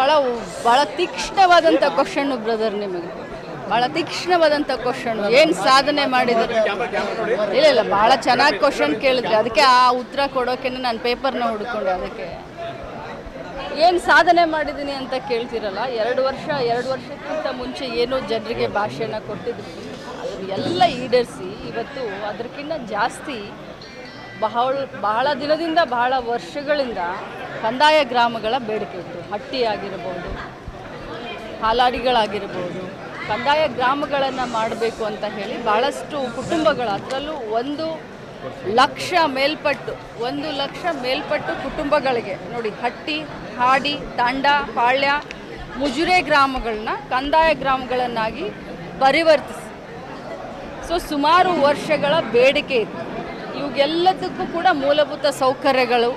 ಭಾಳ ಭಾಳ ತೀಕ್ಷ್ಣವಾದಂಥ question brother ನಿಮಗೆ. ಭಾಳ ತೀಕ್ಷ್ಣವಾದಂಥ ಕ್ವಶನ್ ಏನು ಸಾಧನೆ ಮಾಡಿದ್ರು? ಇಲ್ಲ ಇಲ್ಲ ಭಾಳ ಚೆನ್ನಾಗಿ ಕ್ವಶನ್ ಕೇಳಿದ್ರಿ. ಅದಕ್ಕೆ ಆ ಉತ್ತರ ಕೊಡೋಕೆ ನಾನು ಪೇಪರ್ನ ಹುಡ್ಕೊಂಡೆ ಅದಕ್ಕೆ. ಏನು ಸಾಧನೆ ಮಾಡಿದ್ದೀನಿ ಅಂತ ಕೇಳ್ತಿರಲ್ಲ, ಎರಡು ವರ್ಷ, ಎರಡು ವರ್ಷಕ್ಕಿಂತ ಮುಂಚೆ ಏನು ಜನರಿಗೆ ಭಾಷೆನ ಕೊಟ್ಟಿದ್ರು. ಎಲ್ಲ ಈಡೇರಿಸಿ ಇವತ್ತು ಅದಕ್ಕಿಂತ ಜಾಸ್ತಿ ಬಹಳ ಬಹಳ ದಿನದಿಂದ ಬಹಳ ವರ್ಷಗಳಿಂದ ಕಂದಾಯ ಗ್ರಾಮಗಳ ಬೇಡಿಕೆ ಇತ್ತು ಹಟ್ಟಿ ಆಗಿರ್ಬೋದು ಹಾಲಾಡಿಗಳಾಗಿರ್ಬೋದು. ಕಂದಾಯ ಗ್ರಾಮಗಳನ್ನು ಮಾಡಬೇಕು ಅಂತ ಹೇಳಿ ಭಾಳಷ್ಟು ಕುಟುಂಬಗಳು ಅದರಲ್ಲೂ ಒಂದು ಲಕ್ಷ ಮೇಲ್ಪಟ್ಟು, ಒಂದು ಲಕ್ಷ ಮೇಲ್ಪಟ್ಟು ಕುಟುಂಬಗಳಿಗೆ ನೋಡಿ ಹಟ್ಟಿ, ಹಾಡಿ ತಾಂಡ ಪಾಳ್ಯ, ಮುಜುರೆ ಗ್ರಾಮಗಳನ್ನ ಕಂದಾಯ ಗ್ರಾಮಗಳನ್ನಾಗಿ ಪರಿವರ್ತಿಸಿ. ಸೊ ಸುಮಾರು ವರ್ಷಗಳ ಬೇಡಿಕೆ ಇತ್ತು. ಇವಾಗೆಲ್ಲದಕ್ಕೂ ಕೂಡ ಮೂಲಭೂತ ಸೌಕರ್ಯಗಳು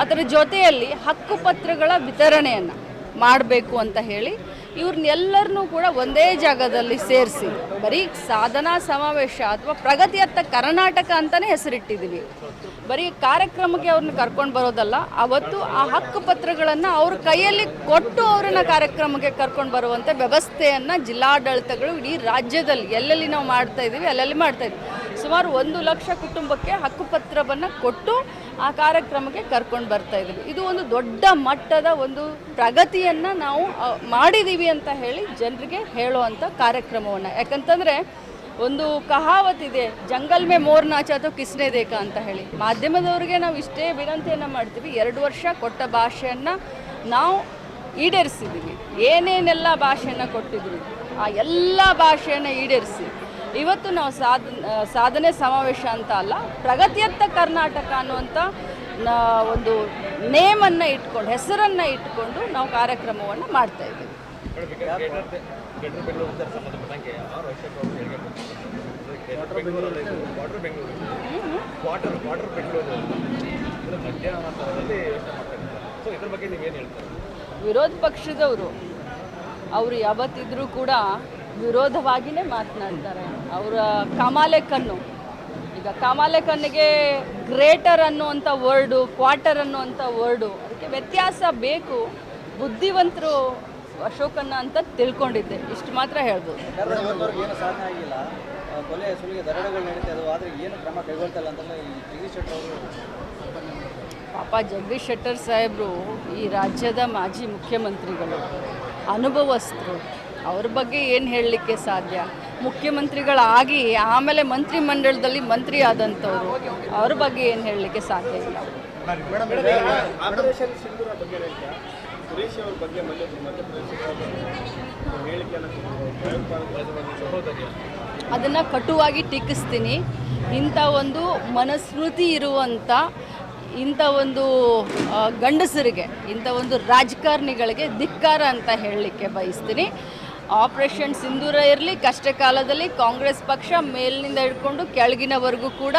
ಅದರ ಜೊತೆಯಲ್ಲಿ ಹಕ್ಕುಪತ್ರಗಳ ವಿತರಣೆಯನ್ನು ಮಾಡಬೇಕು ಅಂತ ಹೇಳಿ ಇವ್ರನ್ನೆಲ್ಲರನ್ನೂ ಕೂಡ ಒಂದೇ ಜಾಗದಲ್ಲಿ ಸೇರಿಸಿ ಬರೀ ಸಾಧನಾ ಸಮಾವೇಶ ಅಥವಾ ಪ್ರಗತಿಯತ್ತ ಕರ್ನಾಟಕ ಅಂತಲೇ ಹೆಸರಿಟ್ಟಿದ್ದೀವಿ ಬರೀ ಕಾರ್ಯಕ್ರಮಕ್ಕೆ ಅವ್ರನ್ನ ಕರ್ಕೊಂಡು ಬರೋದಲ್ಲ, ಅವತ್ತು ಆ ಹಕ್ಕು ಪತ್ರಗಳನ್ನು ಅವ್ರ ಕೈಯಲ್ಲಿ ಕೊಟ್ಟು ಅವ್ರನ್ನ ಕಾರ್ಯಕ್ರಮಕ್ಕೆ ಕರ್ಕೊಂಡು ಬರುವಂಥ ವ್ಯವಸ್ಥೆಯನ್ನು ಜಿಲ್ಲಾಡಳಿತಗಳು ಇಡೀ ರಾಜ್ಯದಲ್ಲಿ ಎಲ್ಲೆಲ್ಲಿ ನಾವು ಮಾಡ್ತಾ ಇದ್ದೀವಿ ಅಲ್ಲೆಲ್ಲಿ ಮಾಡ್ತಾ ಇದ್ದೀವಿ ಸುಮಾರು ಒಂದು ಲಕ್ಷ ಕುಟುಂಬಕ್ಕೆ ಹಕ್ಕುಪತ್ರವನ್ನು ಕೊಟ್ಟು ಆ ಕಾರ್ಯಕ್ರಮಕ್ಕೆ ಕರ್ಕೊಂಡು ಬರ್ತಾ ಇದ್ದೀವಿ ಇದು ಒಂದು ದೊಡ್ಡ ಮಟ್ಟದ ಒಂದು ಪ್ರಗತಿಯನ್ನು ನಾವು ಮಾಡಿದ್ದೀವಿ ಅಂತ ಹೇಳಿ ಜನರಿಗೆ ಹೇಳುವಂಥ ಕಾರ್ಯಕ್ರಮವನ್ನು. ಯಾಕಂತಂದರೆ ಒಂದು ಕಹಾವತ್ ಇದೆ, ಜಂಗಲ್ ಮೇ ಮೋರ್ ನಾಚ ಅಥವಾ ಕಿಸ್ನೆ ಅಂತ ಹೇಳಿ. ಮಾಧ್ಯಮದವರಿಗೆ ನಾವು ಇಷ್ಟೇ ವಿನಂತಿಯನ್ನು ಮಾಡ್ತೀವಿ, ಎರಡು ವರ್ಷ ಕೊಟ್ಟ ಭಾಷೆಯನ್ನು ನಾವು ಈಡೇರಿಸಿದ್ದೀವಿ ಏನೇನೆಲ್ಲ ಭಾಷೆಯನ್ನು ಕೊಟ್ಟಿದ್ವಿ ಆ ಎಲ್ಲ ಭಾಷೆಯನ್ನು ಈಡೇರಿಸಿ. ಇವತ್ತು ನಾವು ಸಾಧ ಸಾಧನೆ ಸಮಾವೇಶ ಅಂತ ಅಲ್ಲ ಪ್ರಗತಿಯತ್ತ ಕರ್ನಾಟಕ ಅನ್ನುವಂಥ ಒಂದು ನೇಮನ್ನು ಇಟ್ಕೊಂಡು ಹೆಸರನ್ನು ಇಟ್ಕೊಂಡು ನಾವು ಕಾರ್ಯಕ್ರಮವನ್ನು ಮಾಡ್ತಾ ಇದ್ದೀವಿ. ವಿರೋಧ ಪಕ್ಷದವರು ಅವರು ಯಾವತ್ತಿದ್ರೂ ಕೂಡ ವಿರೋಧವಾಗಿಯೇ ಮಾತನಾಡ್ತಾರೆ. ಅವರ ಕಮಾಲೆ ಕಣ್ಣು. ಈಗ ಕಮಾಲೆ ಕಣ್ಣಿಗೆ ಗ್ರೇಟರ್ ಅನ್ನುವಂಥ ವರ್ಡು ಕ್ವಾರ್ಟರ್ ಅನ್ನುವಂಥ ವರ್ಡು ಅದಕ್ಕೆ ವ್ಯತ್ಯಾಸ ಬೇಕು. ಬುದ್ಧಿವಂತರು ಅಶೋಕನ್ನ ಅಂತ ತಿಳ್ಕೊಂಡಿದ್ದೆ. ಇಷ್ಟು ಮಾತ್ರ ಹೇಳ್ಬೋದು. ಕೊಲೆ ಸುಲಿಗೆ ದರೋಡೆಗಳು ನಡೀತಾ ಇದಾವೆ. ಆದರೆ ಏನು ಕ್ರಮ ಕೈಗೊಳ್ತಾ ಇಲ್ಲ ಅಂತಂದ್ರೆ ಈ ಜಗದೀಶ್ ಶೆಟ್ಟರ್ ಅವರು ಪಾಪ ಜಗದೀಶ್ ಶೆಟ್ಟರ್ ಸಾಹೇಬರು ಈ ರಾಜ್ಯದ ಮಾಜಿ ಮುಖ್ಯಮಂತ್ರಿಗಳು ಅನುಭವಸ್ಥರು ಅವ್ರ ಬಗ್ಗೆ ಏನು ಹೇಳಲಿಕ್ಕೆ ಸಾಧ್ಯ? ಮುಖ್ಯಮಂತ್ರಿಗಳಾಗಿ ಆಮೇಲೆ ಮಂತ್ರಿ ಮಂಡಳದಲ್ಲಿ ಮಂತ್ರಿ ಆದಂಥವ್ರು ಅವ್ರ ಬಗ್ಗೆ ಏನು ಹೇಳಲಿಕ್ಕೆ ಸಾಧ್ಯ ಇಲ್ಲ? ಅದನ್ನು ಕಟುವಾಗಿ ಟೀಕಿಸ್ತೀನಿ. ಇಂಥ ಒಂದು ಮನಸ್ಮೃತಿ ಇರುವಂಥ ಇಂಥ ಒಂದು ಗಂಡಸರಿಗೆ ಇಂಥ ಒಂದು ರಾಜಕಾರಣಿಗಳಿಗೆ ಧಿಕ್ಕಾರ ಅಂತ ಹೇಳಲಿಕ್ಕೆ ಬಯಸ್ತೀನಿ. ಆಪರೇಷನ್ ಸಿಂಧೂರ ಇರಲಿ ಕಷ್ಟ ಕಾಲದಲ್ಲಿ ಕಾಂಗ್ರೆಸ್ ಪಕ್ಷ ಮೇಲಿನಿಂದ ಹಿಡ್ಕೊಂಡು ಕೆಳಗಿನವರೆಗೂ ಕೂಡ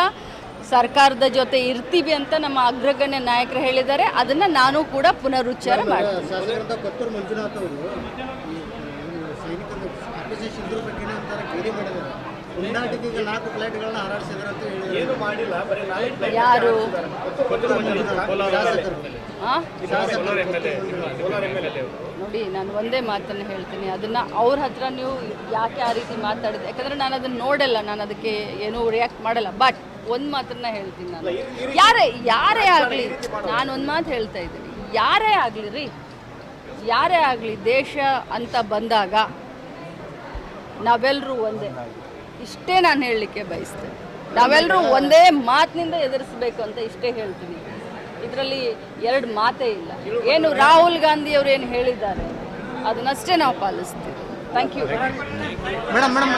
ಸರ್ಕಾರದ ಜೊತೆ ಇರ್ತೀವಿ ಅಂತ ನಮ್ಮ ಅಗ್ರಗಣ್ಯ ನಾಯಕರು ಹೇಳಿದ್ದಾರೆ. ಅದನ್ನು ನಾನು ಕೂಡ ಪುನರುಚ್ಚಾರ ಮಾಡ್ತೀನಿ. ನಾಲ್ಕು ಫ್ಲೈಟ್ಗಳನ್ನ ಹಾರಾಡಿಸಿದ್ರು ಅಂತ ಏನು ಮಾಡಿಲ್ಲ ಬರೀ ಯಾರು? ನೋಡಿ ನಾನು ಒಂದೇ ಮಾತನ್ನು ಹೇಳ್ತೀನಿ. ಅದನ್ನು ಅವ್ರ ಹತ್ರ ನೀವು ಯಾಕೆ ಆ ರೀತಿ ಮಾತಾಡಿದೆ ಯಾಕಂದ್ರೆ ನಾನು ಅದನ್ನ ನೋಡಲ್ಲ. ನಾನು ಅದಕ್ಕೆ ಏನೂ ರಿಯಾಕ್ಟ್ ಮಾಡಲ್ಲ. ಬಟ್ ಒಂದು ಮಾತನ್ನ ಹೇಳ್ತೀನಿ ನಾನು. ಯಾರೇ ಯಾರೇ ಆಗಲಿ ನಾನು ಒಂದ್ ಮಾತು ಹೇಳ್ತಾ ಇದ್ದೀನಿ. ಯಾರೇ ಆಗಲಿ ರೀ ಯಾರೇ ಆಗಲಿ ದೇಶ ಅಂತ ಬಂದಾಗ ನಾವೆಲ್ಲರೂ ಒಂದೇ. ಇಷ್ಟೇ ನಾನು ಹೇಳಲಿಕ್ಕೆ ಬಯಸ್ತೇನೆ. ನಾವೆಲ್ಲರೂ ಒಂದೇ ಮಾತಿನಿಂದ ಎದುರಿಸಬೇಕು ಅಂತ ಇಷ್ಟೇ ಹೇಳ್ತೀನಿ. ಇದರಲ್ಲಿ ಎರಡು ಮಾತೇ ಇಲ್ಲ. ಏನು ರಾಹುಲ್ ಗಾಂಧಿ ಅವರು ಏನು ಹೇಳಿದ್ದಾರೆ, ಅದನ್ನಷ್ಟೇ ನಾವು ಪಾಲಿಸ್ತೀವಿ. Thank you madam madam